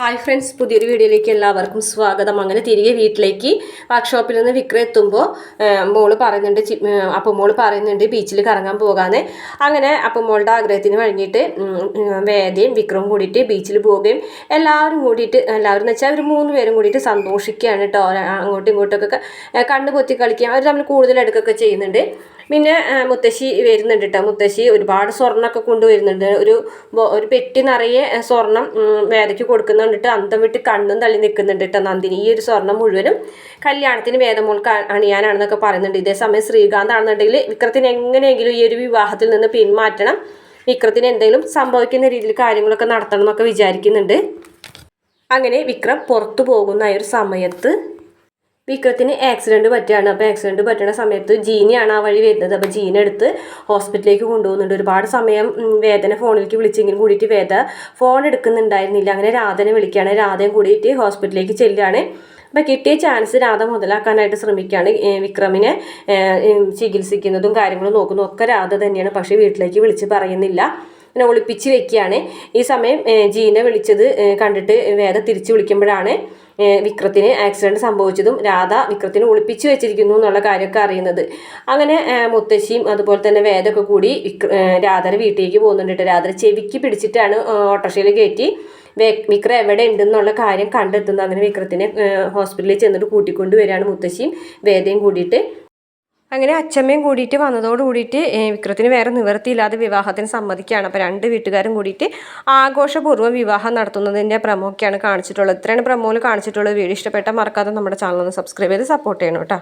Hi friends പുതിയൊരു വീഡിയോയിലേക്ക് എല്ലാവർക്കും സ്വാഗതം. അങ്ങനെ തിരികെ വീട്ടിലേക്ക് വർക്ക്ഷോപ്പിൽ നിന്ന് വിക്രം എത്തുമ്പോൾ മോൾ പറയുന്നുണ്ട് അപ്പം മോൾ പറയുന്നുണ്ട് ബീച്ചിൽ കറങ്ങാൻ പോകാന്ന്. അങ്ങനെ അപ്പം മോളുടെ ആഗ്രഹത്തിന് വഴങ്ങിയിട്ട് വേദയും വിക്രവും കൂടിയിട്ട് ബീച്ചിൽ പോവുകയും എല്ലാവരും കൂടിയിട്ട് എല്ലാവരും എന്ന് വെച്ചാൽ അവർ മൂന്ന് പേരും കൂടിയിട്ട് സന്തോഷിക്കുകയാണ് കേട്ടോ അങ്ങോട്ടും ഇങ്ങോട്ടൊക്കെ കണ്ണ് പൊത്തി കളിക്കുക അവർ തമ്മിൽ കൂടുതൽ എടുക്കുകയൊക്കെ ചെയ്യുന്നുണ്ട്. പിന്നെ മുത്തശ്ശി വരുന്നുണ്ട് കേട്ടോ മുത്തശ്ശി ഒരുപാട് സ്വർണമൊക്കെ കൊണ്ടുവരുന്നുണ്ട്. ഒരു ഒരു പെട്ടി നിറയെ സ്വർണം വേദയ്ക്ക് വേദയ്ക്ക് കൊടുക്കുന്നുണ്ടിട്ട് അന്തം വിട്ട് കണ്ണും തള്ളി നിൽക്കുന്നുണ്ട് കേട്ടോ നന്ദിനി. ഈ ഒരു സ്വർണം മുഴുവനും കല്യാണത്തിന് വേദമോൾക്ക് അണിയാനാണെന്നൊക്കെ പറയുന്നുണ്ട്. ഇതേ സമയം ശ്രീകാന്ത് ആണെന്നുണ്ടെങ്കിൽ വിക്രത്തിന് എങ്ങനെയെങ്കിലും ഈ ഒരു വിവാഹത്തിൽ നിന്ന് പിന്മാറ്റണം. വിക്രത്തിന് എന്തെങ്കിലും സംഭവിക്കുന്ന രീതിയിൽ കാര്യങ്ങളൊക്കെ നടത്തണം എന്നൊക്കെ വിചാരിക്കുന്നുണ്ട്. അങ്ങനെ വിക്രം പുറത്തു പോകുന്ന ഒരു സമയത്ത് വിക്രത്തിന് ആക്സിഡന്റ് പറ്റുകയാണ്. അപ്പോൾ ആക്സിഡന്റ് പറ്റുന്ന സമയത്ത് ജീനിയാണ് ആ വഴി വരുന്നത്. അപ്പോൾ ജീന എടുത്ത് ഹോസ്പിറ്റലിലേക്ക് കൊണ്ടുപോകുന്നുണ്ട്. ഒരുപാട് സമയം വേദന ഫോണിലേക്ക് വിളിച്ചെങ്കിലും കൂടിയിട്ട് വേദ ഫോൺ എടുക്കുന്നുണ്ടായിരുന്നില്ല. അങ്ങനെ രാധനെ വിളിക്കുകയാണ്. രാധയും കൂടിയിട്ട് ഹോസ്പിറ്റലിലേക്ക് ചെല്ലുകയാണ്. അപ്പോൾ കിട്ടിയ ചാൻസ് രാധ മുതലാക്കാനായിട്ട് ശ്രമിക്കുകയാണ്. വിക്രമിനെ ചികിത്സിക്കുന്നതും കാര്യങ്ങളും നോക്കുന്നതും ഒക്കെ രാധ തന്നെയാണ്. പക്ഷേ വീട്ടിലേക്ക് വിളിച്ച് പറയുന്നില്ല. അങ്ങനെ ഒളിപ്പിച്ച് വെക്കുകയാണ്. ഈ സമയം ജീനെ വിളിച്ചത് കണ്ടിട്ട് വേറെ തിരിച്ചു വിളിക്കുമ്പോഴാണ് വിക്രത്തിന് ആക്സിഡന്റ് സംഭവിച്ചതും രാധ വിക്രത്തിന് ഒളിപ്പിച്ച് വെച്ചിരിക്കുന്നു എന്നുള്ള കാര്യമൊക്കെ അറിയുന്നത്. അങ്ങനെ മുത്തശ്ശിയും അതുപോലെ തന്നെ വേദമൊക്കെ കൂടി രാധയുടെ വീട്ടിലേക്ക് പോകുന്നുണ്ട് കേട്ടോ. രാധ ചെവിക്ക് പിടിച്ചിട്ടാണ് ഓട്ടോറിക്ഷയിൽ കയറ്റി വിക്രം എവിടെ ഉണ്ടെന്നുള്ള കാര്യം കണ്ടെത്തുന്നു അങ്ങനെ വിക്രത്തിനെ ഹോസ്പിറ്റലിൽ ചെന്നിട്ട് കൂട്ടിക്കൊണ്ടുവരികയാണ് മുത്തശ്ശിയും വേദയും കൂടിയിട്ട്. അങ്ങനെ അച്ഛമ്മയും കൂടിയിട്ട് വന്നതോട് കൂടിയിട്ട് വിക്രത്തിന് വേറെ നിവൃത്തിയില്ലാതെ വിവാഹത്തിന് സമ്മതിക്കുകയാണ്. അപ്പോൾ രണ്ട് വീട്ടുകാരും കൂടിയിട്ട് ആഘോഷപൂർവം വിവാഹം നടത്തുന്നതിന്റെ പ്രമോക്കെയാണ് കാണിച്ചിട്ടുള്ളത്. ഇത്രയാണ് പ്രമോയിൽ കാണിച്ചിട്ടുള്ളത്. വീഡിയോ ഇഷ്ടപ്പെട്ടാൽ മറക്കാതെ നമ്മുടെ ചാനൽ ഒന്ന് സബ്സ്ക്രൈബ് ചെയ്ത് സപ്പോർട്ട് ചെയ്യണം കേട്ടോ.